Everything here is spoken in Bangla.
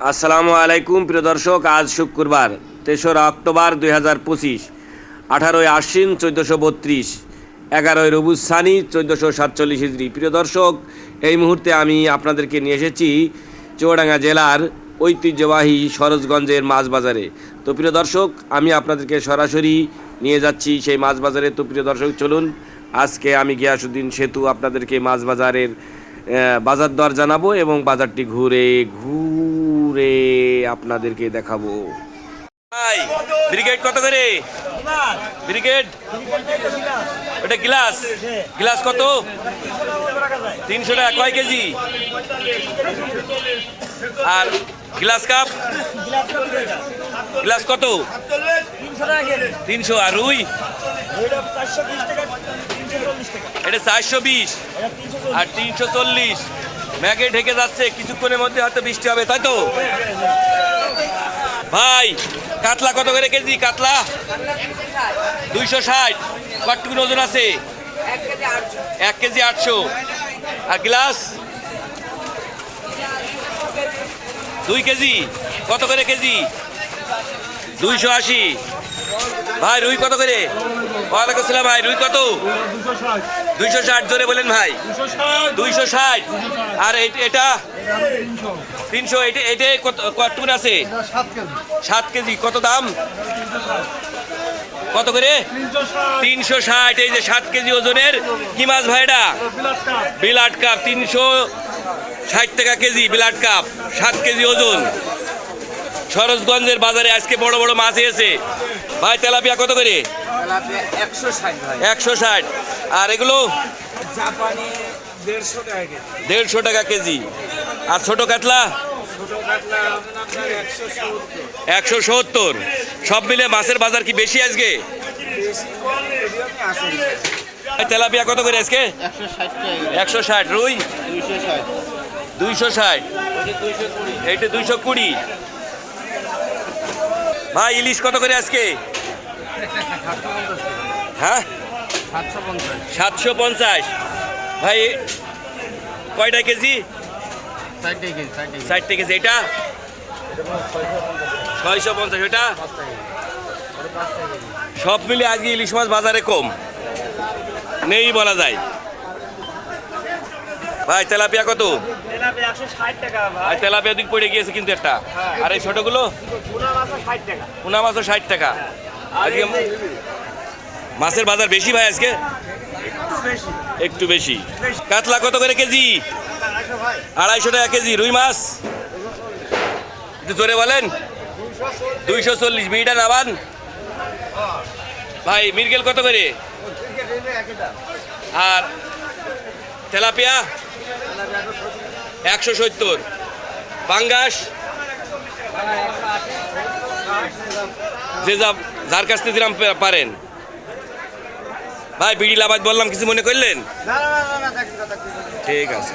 আসসালামু আলাইকুম, প্রিয় দর্শক, আজ শুক্রবার, তেসরা অক্টোবর দুই হাজার পঁচিশ, আঠারোই আশ্বিন চোদ্দোশো বত্রিশ, এগারোই রবুজ সানি চোদ্দোশো সাতচল্লিশ হিজড়ি। প্রিয় দর্শক, এই মুহূর্তে আমি আপনাদেরকে নিয়ে এসেছি চুয়াডাঙ্গা জেলার ঐতিহ্যবাহী সরোজগঞ্জের মাছ বাজারে তো প্রিয় দর্শক, আমি আপনাদেরকে সরাসরি নিয়ে যাচ্ছি সেই মাছ বাজারে তো প্রিয় দর্শক, চলুন, আজকে আমি গিয়াসুদ্দিন সেতু আপনাদেরকে মাছ বাজারের বাজার দর জানাব এবং বাজারটি ঘুরে ঘুরে আপনাদেরকে দেখাবো। ব্রিগেড কত করে? ব্রিগেড? ওটা গ্লাস। গ্লাস কত? তিনশো টাকা, কয় কেজি? আর গ্লাস কাপ? গ্লাস কত? তিনশো। আর রুই? এটা চারশো বিশ। আর তিনশো চল্লিশ। ম্যাগে ঢেকে যাচ্ছে কিছুক্ষণের মধ্যে হয়তো বৃষ্টি হবে তাই তো? ভাই কাতলা কত করে কেজি? কাতলা? দুইশো ষাট। কটটুকুন ওজন আছে? এক কেজি আটশো। আর গ্লাস? দুই কেজি। কত করে কেজি? দুইশো আশি। ভাই, রুই কত করে? ওয়ালাইকুম আসসালাম ভাই, রুই কত? দুইশো ষাট, জোরে বলেন ভাই। দুইশো ষাট। আর এটা? তিনশো। এটা এটা কত কতটুকুন আছে? সাত কেজি। কত দাম? কত করে? তিনশো ষাট। এই যে সাত কেজি ওজনের। কি মাছ ভাই এটা? বিলাট কাপ। তিনশো ষাট টাকা কেজি বিলাট কাপ। সাত কেজি ওজন। সরোজগঞ্জের বাজারে আজকে বড় বড় মাছ এসেছে। ভাই তেলাপিয়া কত করে? একশো ষাট আর এগুলো? দেড়শো টাকা কেজি। দেড়শো টাকা কেজি। আর ছোট কাতলা? ছোটো কাতলা একশো সত্তর। সব মিলে মাছের বাজার কি বেশি আজকে? তেলাপিয়া কত করে আজকে? একশো ষাট রুই? দুইশো ষাট। এইটা দুইশো কুড়ি। ভাই, ইলিশ কত করে আজকে? হ্যাঁ? সাতশো পঞ্চাশ। ভাই, কয়টা কেজি? ষাট কেজি, এটা? ছয়শো পঞ্চাশ, এটা? সব মিলে আজকে ইলিশ মাছ বাজারে কম। নেই বলা যায়। ভাই তেলাপিয়া কত? তেলাপিয়া দিক পড়ে গিয়েছে কিন্তু একটা। আর এই ছোটগুলো? পোনা মাছও ষাট টাকা। আজকে মাছের বাজার বেশি ভাই আজকে? একটু বেশি। কাতলা কত করে কেজি? আড়াইশো টাকা কেজি। রুই মাছ? একটু জোরে বলেন। দুইশো চল্লিশ। বিড়িটা নাবান? ভাই মিরগেল কত করে? আর তেলাপিয়া? একশো সত্তর। পাঙ্গাস। যে যা যার কাছ থেকে দিলাম পারেন। ভাই বিড়ি লাবাদ বললাম কিছু মনে করলেন? ঠিক আছে।